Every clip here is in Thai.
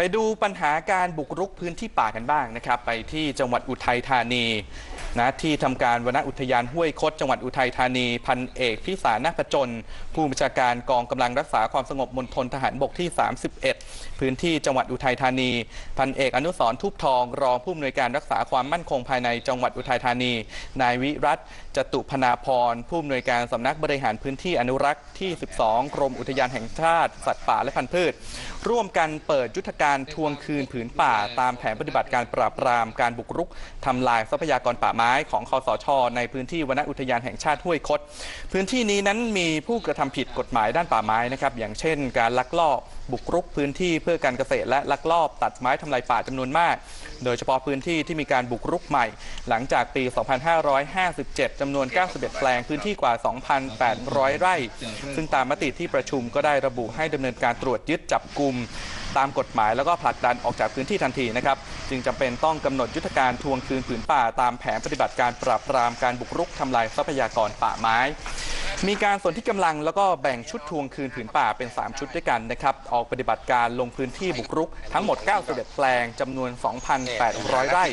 ไปดูปัญหาการบุกรุกพื้นที่ป่ากันบ้างนะครับ ไปที่จังหวัดอุทัยธานี นะที่ทำการวนอุทยานห้วยคดจังหวัดอุทัยธานี พันเอกพิสารนาคจน ผู้บัญชาการกองกำลังรักษาความสงบมณฑลทหารบกที่ 31 พื้นที่จังหวัดอุทัยธานี พันเอกอนุสรทุบทอง รองผู้อำนวยการรักษาความมั่นคงภายในจังหวัดอุทัยธานี นายวิรัตจตุพนาพร ผู้อำนวยการสำนักบริหารพื้นที่อนุรักษ์ที่ 12 กรมอุทยานแห่งชาติ สัตว์ป่าและพันธุ์พืช ร่วมกันเปิดยุทธการทวงคืนผืนป่า ตามแผนปฏิบัติการปราบปรามการบุกรุกทำลายทรัพยากรป่าไม้ของคอสช ในพื้นที่วนอุทยานแห่งชาติห้วยคด พื้นที่นี้นั้นมีผู้กระทำผิดกฎหมายด้านป่าไม้นะครับ อย่างเช่น การลักลอบบุกรุกพื้นที่เพื่อการเกษตรและลักลอบตัดไม้ทำลายป่าจำนวนมาก โดยเฉพาะพื้นที่ที่มีการบุกรุกใหม่ หลังจากปี 2557จำนวน 91 แปลงพื้นที่กว่า 2,800 ไร่ ซึ่งตามมติที่ประชุมก็ได้ระบุให้ดำเนินการตรวจยึดจับกลุ่มตามกฎหมายแล้วก็ผลักดันออกจากพื้นที่ทันทีนะครับ จึงจำเป็นต้องกำหนดยุทธการทวงคืนผืนป่าตามแผนปฏิบัติการปราบปรามการบุกรุกทำลายทรัพยากรป่าไม้ มีการส่วนที่กำลังแล้วก็แบ่งชุดทวงคืนผืนป่าเป็น 3 ชุดด้วยกันนะครับ ออกปฏิบัติการลงพื้นที่บุกรุกทั้งหมด 91 แปลงจำนวน 2,800 ไร่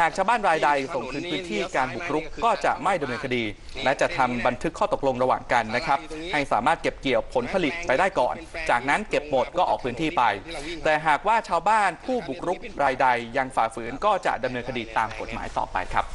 หากชาวบ้านรายใดส่งคืนพื้นที่การบุกรุกก็จะไม่ดำเนินคดี และจะทำบันทึกข้อตกลงระหว่างกันนะครับ ให้สามารถเก็บเกี่ยวผลผลิตไปได้ก่อน จากนั้นเก็บหมดก็ออกพื้นที่ไป แต่หากว่าชาวบ้านผู้บุกรุกรายใดยังฝ่าฝืนก็จะดำเนินคดีตามกฎหมายต่อไปครับ